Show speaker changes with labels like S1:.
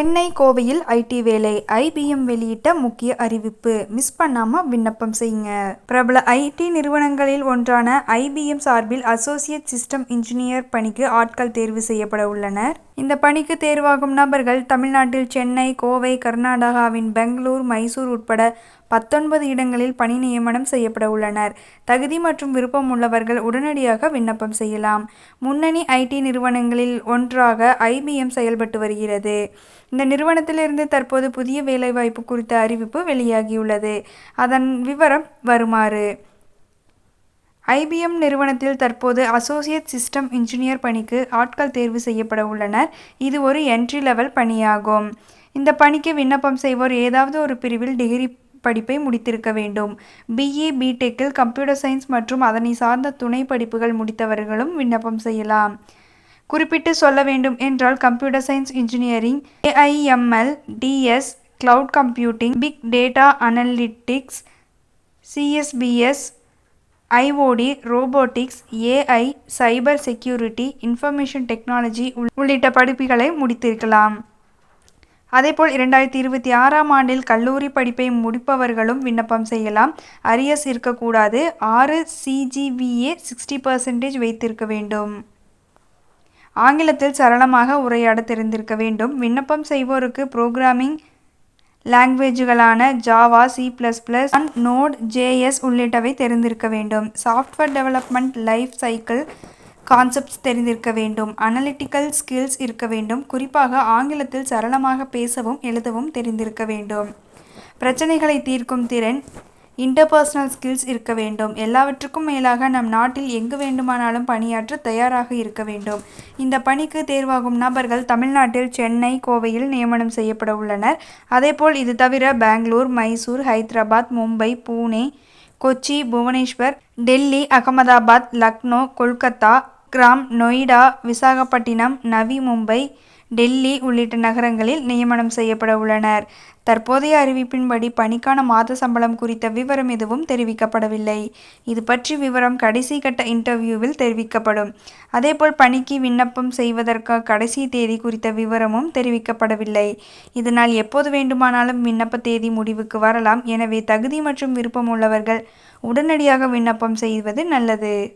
S1: சென்னை கோவையில் ஐடி வேலை ஐபிஎம் வெளியிட்ட முக்கிய அறிவிப்பு. மிஸ் பண்ணாம விண்ணப்பம் செய்யுங்க. பிரபல ஐடி நிறுவனங்களில் ஒன்றான ஐபிஎம் சார்பில் அசோசியேட் சிஸ்டம் இன்ஜினியர் பணிக்கு ஆட்கள் தேர்வு செய்யப்பட உள்ளனர். இந்த பணிக்கு தேர்வாகும் நபர்கள் தமிழ்நாட்டில் சென்னை கோவை கர்நாடகாவின் பெங்களூர் மைசூர் உட்பட பத்தொன்பது இடங்களில் பணி நியமனம் செய்யப்பட உள்ளனர் தகுதி மற்றும் விருப்பம் உள்ளவர்கள் உடனடியாக விண்ணப்பம் செய்யலாம். முன்னணி ஐடி நிறுவனங்களில் ஒன்றாக ஐபிஎம் செயல்பட்டு வருகிறது. இந்த நிறுவனத்திலிருந்து தற்போது புதிய வேலைவாய்ப்பு குறித்த அறிவிப்பு வெளியாகியுள்ளது. அதன் விவரம் வருமாறு. ஐபிஎம் நிறுவனத்தில் தற்போது அசோசியேட் சிஸ்டம் இன்ஜினியர் பணிக்கு ஆட்கள் தேர்வு செய்யப்பட உள்ளனர் இது ஒரு என்ட்ரி லெவல் பணியாகும். இந்த பணிக்கு விண்ணப்பம் செய்வோர் ஏதாவது ஒரு பிரிவில் டிகிரி படிப்பை முடித்திருக்க வேண்டும். பிஇ பிடெக்கில் கம்ப்யூட்டர் சயின்ஸ் மற்றும் அதனை சார்ந்த துணை படிப்புகள் முடித்தவர்களும் விண்ணப்பம் செய்யலாம். குறிப்பிட்டு சொல்ல வேண்டும் என்றால் computer science engineering AIML DS cloud computing big data analytics CSBS IOT robotics AI cyber security information technology உள்ளிட்ட படிப்புகளை முடித்திருக்கலாம். அதேபோல் இரண்டாயிரத்தி இருபத்தி ஆறாம் ஆண்டில் கல்லூரி படிப்பை முடிப்பவர்களும் விண்ணப்பம் செய்யலாம். அரியர்ஸ் இருக்கக்கூடாது. ஆறு சிஜிவிஏ சிக்ஸ்டி பர்சன்டேஜ் வைத்திருக்க வேண்டும். ஆங்கிலத்தில் சரளமாக உரையாட தெரிந்திருக்க வேண்டும். விண்ணப்பம் செய்வோருக்கு programming லாங்குவேஜுகளான Java C plus plus Node JS உள்ளிட்டவை தெரிந்திருக்க வேண்டும். Software development life cycle concepts தெரிந்திருக்க வேண்டும் அனலிட்டிக்கல் ஸ்கில்ஸ் இருக்க வேண்டும் குறிப்பாக ஆங்கிலத்தில் சரளமாக பேசவும் எழுதவும் தெரிந்திருக்க வேண்டும். பிரச்சனைகளை தீர்க்கும் திறன் இன்டர்பர்சனல் ஸ்கில்ஸ் இருக்க வேண்டும். எல்லாவற்றுக்கும் மேலாக நம் நாட்டில் எங்கு வேண்டுமானாலும் பணியாற்ற தயாராக இருக்க வேண்டும். இந்த பணிக்கு தேர்வாகும் நபர்கள் தமிழ்நாட்டில் சென்னை கோவையில் நியமனம் செய்யப்பட உள்ளனர். அதேபோல் இது தவிர பெங்களூர் மைசூர் ஹைதராபாத் மும்பை பூனே கொச்சி புவனேஸ்வர் டெல்லி அகமதாபாத் லக்னோ கொல்கத்தா கிராம் நொய்டா விசாகப்பட்டினம் நவி மும்பை டெல்லி உள்ளிட்ட நகரங்களில் நியமனம் செய்யப்பட உள்ளனர். தற்போதைய அறிவிப்பின்படி பணிக்கான மாத சம்பளம் குறித்த விவரம் எதுவும் தெரிவிக்கப்படவில்லை. இது பற்றி விவரம் கடைசி கட்ட இன்டர்வியூவில் தெரிவிக்கப்படும். அதேபோல் பணிக்கு விண்ணப்பம் செய்வதற்கு கடைசி தேதி குறித்த விவரமும் தெரிவிக்கப்படவில்லை. இதனால் எப்போது வேண்டுமானாலும் விண்ணப்ப தேதி முடிவுக்கு வரலாம். எனவே தகுதி மற்றும் விருப்பம் உள்ளவர்கள் உடனடியாக விண்ணப்பம் செய்வது நல்லது.